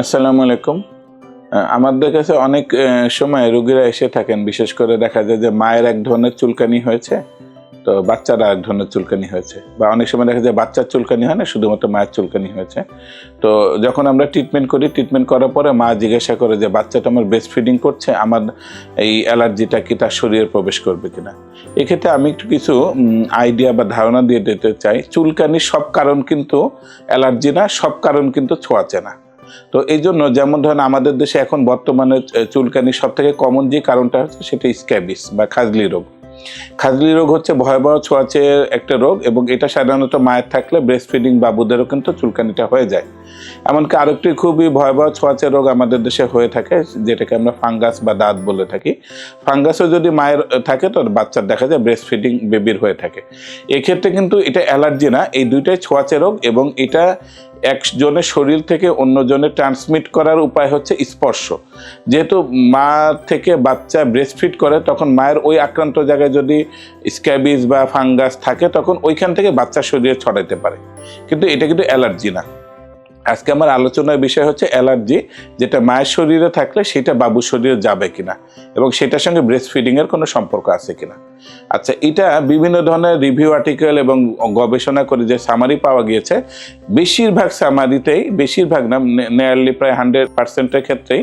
আসসালামু আলাইকুম। আমাদের কাছে অনেক সময় রোগীরা এসে থাকেন। বিশেষ করে দেখা যায় যে মায়ের এক ধরনের চুলকানি হয়েছে, তো বাচ্চারা এক ধরনের চুলকানি হয়েছে। বা অনেক সময় দেখা যায় বাচ্চার চুলকানি হয় না, শুধুমাত্র মায়ের চুলকানি হয়েছে। তো যখন আমরা ট্রিটমেন্ট করি ট্রিটমেন্ট করার পরে মা জিজ্ঞাসা করে যে, বাচ্চাটা আমার ব্রেস্ট ফিডিং করছে, আমার এই অ্যালার্জিটা কি তার শরীরে প্রবেশ করবে কিনা? এক্ষেত্রে আমি একটু কিছু আইডিয়া বা ধারণা দিয়ে দিতে চাই। চুলকানি সব কারণ কিন্তু অ্যালার্জি না, সব কারণ কিন্তু ছোঁয়াচে না। তো এই জন্য যেমন ধরেন আমাদের দেশে এখন বর্তমানে চুলকানি সব থেকে কমন যে কারণটা হচ্ছে সেটা স্ক্যাবিস বা খাজলি রোগ। খাজলি রোগ হচ্ছে ভয়াবহ ছোঁয়াচে একটা রোগ এবং এটা সাধারণত মায়ের থাকলে ব্রেস্ট ফিডিং বাবুদেরও কিন্তু চুলকানিটা হয়ে যায়। এমনকি আরেকটি খুবই ভয়াবহ ছোঁয়াচে রোগ আমাদের দেশে হয়ে থাকে, যেটাকে আমরা ফাঙ্গাস বা দাঁত বলে থাকি। ফাঙ্গাসও যদি মায়ের থাকে তো বাচ্চার দেখা যায় ব্রেস্ট ফিডিং বেবির হয়ে থাকে। এক্ষেত্রে কিন্তু এটা অ্যালার্জি না, এই দুইটাই ছোঁয়াচে রোগ এবং এটা একজনের শরীর থেকে অন্যজনে ট্রান্সমিট করার উপায় হচ্ছে স্পর্শ। যেহেতু মা থেকে বাচ্চা ব্রেস্টফিট করে, তখন মায়ের ওই আক্রান্ত জায়গায় যদি স্ক্যাবিস বা ফাঙ্গাস থাকে, তখন ওইখান থেকে বাচ্চা শরীরে ছড়াইতে পারে। কিন্তু এটা কিন্তু অ্যালার্জি না। আজকে আমার আলোচনার বিষয় হচ্ছে অ্যালার্জি, যেটা মায়ের শরীরে থাকলে সেটা বাবুর শরীরে যাবে কিনা এবং সেটার সঙ্গে ব্রেস্ট ফিডিংয়ের কোনো সম্পর্ক আছে কিনা। আচ্ছা এটা বিভিন্ন ধরনের রিভিউ আর্টিকেল এবং গবেষণা করে যে সামারি পাওয়া গিয়েছে, বেশিরভাগ সামারিতেই বেশিরভাগ না নেয়ারলি প্রায় হান্ড্রেড পার্সেন্টের ক্ষেত্রেই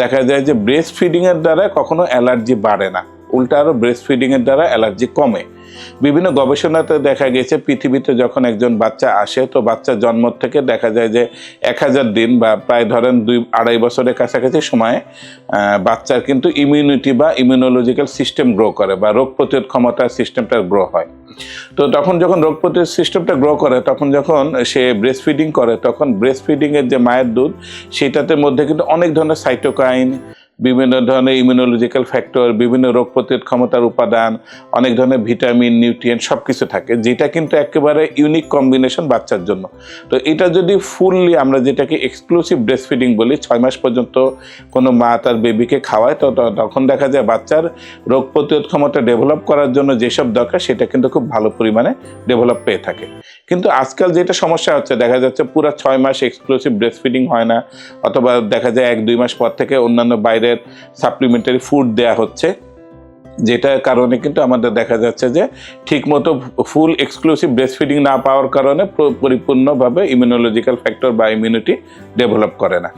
দেখা যায় যে ব্রেস্ট ফিডিংয়ের দ্বারা কখনো অ্যালার্জি বাড়ে না। উল্টা আরও ব্রেস্ট ফিডিংয়ের দ্বারা অ্যালার্জি কমে। বিভিন্ন গবেষণাতে দেখা গেছে, পৃথিবীতে যখন একজন বাচ্চা আসে, তো বাচ্চা জন্ম থেকে দেখা যায় যে এক হাজার দিন বা প্রায় ধরেন দুই, আড়াই বছরের কাছাকাছি সময়ে বাচ্চার কিন্তু ইমিউনিটি বা ইমিউনোলজিক্যাল সিস্টেম গ্রো করে বা রোগ প্রতিরোধ ক্ষমতার সিস্টেমটা গ্রো হয়। তো তখন যখন রোগ প্রতিরোধ সিস্টেমটা গ্রো করে, তখন যখন সে ব্রেস্ট ফিডিং করে, তখন ব্রেস্ট ফিডিংয়ের যে মায়ের দুধ, সেটাতে মধ্যে কিন্তু অনেক ধরনের সাইটোকাইন বিভিন্ন ধরনের ইমিউনোলজিক্যাল ফ্যাক্টর বিভিন্ন রোগ প্রতিরোধ ক্ষমতার উপাদান, অনেক ধরনের ভিটামিন নিউট্রিয়েন্ট সব কিছু থাকে, যেটা কিন্তু একেবারে ইউনিক কম্বিনেশন বাচ্চার জন্য। তো এটা যদি ফুললি আমরা যেটাকে এক্সক্লুসিভ ব্রেস্ট ফিডিং বলি, ছয় মাস পর্যন্ত কোনো মা তার বেবিকে খাওয়ায়, তো তখন দেখা যায় বাচ্চার রোগ প্রতিরোধ ক্ষমতা ডেভেলপ করার জন্য যেসব দরকার, সেটা কিন্তু খুব ভালো পরিমাণে ডেভেলপ পেয়ে থাকে। কিন্তু আজকাল যেটা সমস্যা হচ্ছে, দেখা যাচ্ছে পুরো ছয় মাস এক্সক্লুসিভ ব্রেস্ট ফিডিং হয় না, অথবা দেখা যায় এক দুই মাস পর থেকে অন্যান্য বাইরের সাপ্লিমেন্টারি ফুড দেয়া হচ্ছে, যেটার কারণে কিন্তু আমাদের দেখা যাচ্ছে যে ঠিকমতো ফুল এক্সক্লুসিভ ব্রেস্ট ফিডিং না পাওয়ার কারণে পরিপূর্ণভাবে ইমিউনোলজিক্যাল ফ্যাক্টর বা ইমিউনিটি ডেভেলপ করে না।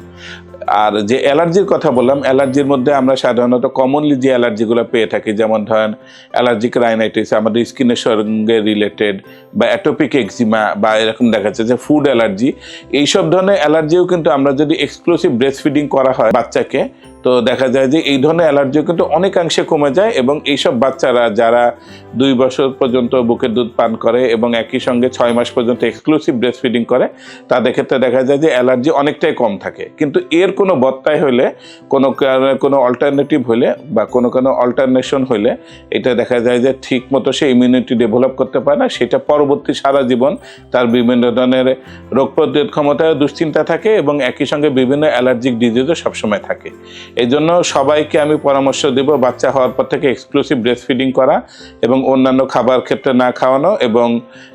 আর যে অ্যালার্জির কথা বললাম, অ্যালার্জির মধ্যে আমরা সাধারণত কমনলি যে অ্যালার্জিগুলো পেয়ে থাকি, যেমন ধরেন অ্যালার্জিক রাইনাইটিস আমাদের স্কিনের সঙ্গে রিলেটেড বা অ্যাটোপিক এক্সিমা বা এরকম দেখা যাচ্ছে যে ফুড অ্যালার্জি এইসব ধরনের অ্যালার্জিও কিন্তু আমরা যদি এক্সক্লুসিভ ব্রেস্ট ফিডিং করা হয় বাচ্চাকে, তো দেখা যায় যে এই ধরনের অ্যালার্জিও কিন্তু অনেকাংশে কমে যায় এবং এইসব বাচ্চারা যারা দুই বছর পর্যন্ত বুকের দুধ পান করে এবং একই সঙ্গে ছয় মাস পর্যন্ত এক্সক্লুসিভ ব্রেস্ট ফিডিং করে, তাদের ক্ষেত্রে দেখা যায় যে অ্যালার্জি অনেকটাই কম থাকে। কিন্তু এর কোনো বত্তায় হলে কোনো কারণে কোনো অল্টারনেটিভ হলে বা কোনো কোনো অল্টারনেশন হলে এটা দেখা যায় যে ঠিক মতো সে ইমিউনিটি ডেভেলপ করতে পারে না। সেটা পরবর্তী সারা জীবন তার বিভিন্ন ধরনের রোগ প্রতিরোধ ক্ষমতায় দুশ্চিন্তা থাকে এবং একই সঙ্গে বিভিন্ন অ্যালার্জিক ডিজিজও সবসময় থাকে। এই জন্য সবাইকে আমি পরামর্শ দেব বাচ্চা হওয়ার পর থেকে এক্সক্লুসিভ ব্রেস্ট ফিডিং করা এবং অন্যান্য খাবার ক্ষেত্রে না খাওয়ানো এবং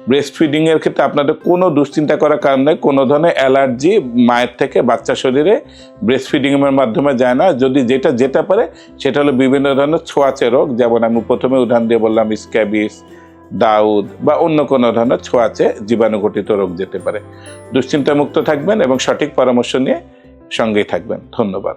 ব্রেস্ট ফিডিংয়ের ক্ষেত্রে আপনাদের কোনো দুশ্চিন্তা করার কারণে কোনো ধরনের অ্যালার্জি মায়ের থেকে বাচ্চা শরীরে ব্রেস্ট ফিডিংয়ের মাধ্যমে যায় না। যদি যেটা যেটা পারে, সেটা হলো বিভিন্ন ধরনের ছোঁয়াচে রোগ। যেমন আমি প্রথমে উদাহরণ দিয়ে বললাম স্ক্যাবিস দাউদ বা অন্য কোনো ধরনের ছোঁয়াচে জীবাণুঘটিত রোগ যেতে পারে। দুশ্চিন্তামুক্ত থাকবেন এবং সঠিক পরামর্শ নিয়ে সঙ্গেই থাকবেন। ধন্যবাদ।